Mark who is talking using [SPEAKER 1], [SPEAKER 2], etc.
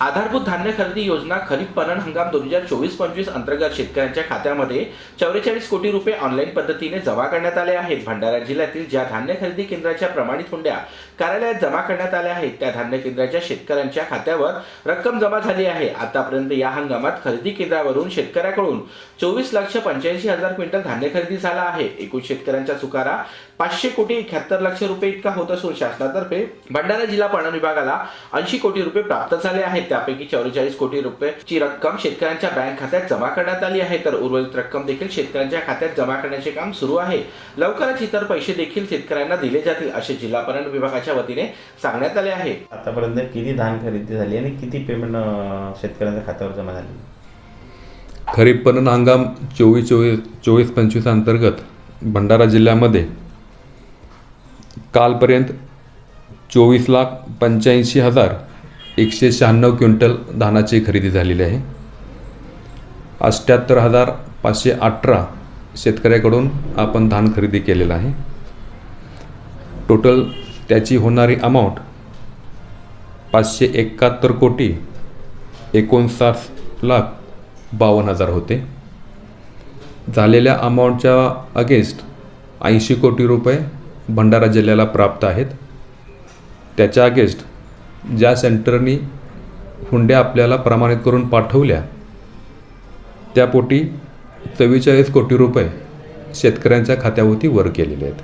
[SPEAKER 1] आधारभूत धान्य खरेदी योजना खरीप पणन हंगाम दोन हजार चोवीस पंचवीस अंतर्गत शेतकऱ्यांच्या खात्यामध्ये चौवेचाळीस कोटी रुपये ऑनलाईन पद्धतीने जमा करण्यात आले आहेत. भंडारा जिल्ह्यातील ज्या धान्य खरेदी केंद्राच्या प्रमाणित हुंड्या कार्यालयात जमा करण्यात आल्या आहेत त्या धान्य केंद्राच्या शेतकऱ्यांच्या खात्यावर रक्कम जमा झाली आहे. आतापर्यंत या हंगामात खरेदी केंद्रावरून शेतकऱ्याकडून चोवीस लक्ष पंच्याऐंशी हजार क्विंटल धान्य खरेदी झाला आहे. एकूण शेतकऱ्यांचा चुकारा पाचशे कोटी एकाहत्तर लक्ष रुपये इतका होत असून शासनातर्फे भंडारा जिल्हा पणन विभागाला ऐंशी कोटी रुपये प्राप्त झाले आहेत. त्यापैकी चौवेचाळीस कोटी रुपयाची रक्कम शेतकऱ्यांच्या बँक खात्यात जमा करण्यात आली आहे. तर उर्वरित रक्कम देखील शेतकऱ्यांच्या खात्यात जमा करण्याचे काम सुरू आहे. लवकरच इतर पैसे देखील शेतकऱ्यांना दिले जातील असे जिल्हा पणन विभागाच्या वतीने सांगण्यात आले आहे.
[SPEAKER 2] आतापर्यंत किती धान खरेदी झाली आणि किती पेमेंट शेतकऱ्यांच्या खात्यावर जमा झाली?
[SPEAKER 3] खरीप पणन हंगाम चोवीस चोवीस चोवीस पंचवीस अंतर्गत भंडारा जिल्ह्यामध्ये कालपर्यंत चोवीस लाख पंच्याऐंशी हजार एकशे शहाण्णव क्विंटल धानाची खरेदी झालेली आहे. अठ्ठ्याहत्तर हजार पाचशे अठरा शेतकऱ्याकडून आपण धान खरेदी केलेलं आहे. टोटल त्याची होणारी अमाऊंट पाचशे एकाहत्तर कोटी एकोणसाठ लाख बावन्न हजार होते. झालेल्या अमाऊंटच्या अगेन्स्ट ऐंशी कोटी रुपये भंडारा जिल्ह्याला प्राप्त आहेत. त्याच्या अगेन्स्ट ज्या सेंटरनी हुंड्या आपल्याला प्रमाणित करून पाठवल्या त्यापोटी चव्वेचाळीस कोटी रुपये शेतकऱ्यांच्या खात्यावरती वर केलेले आहेत.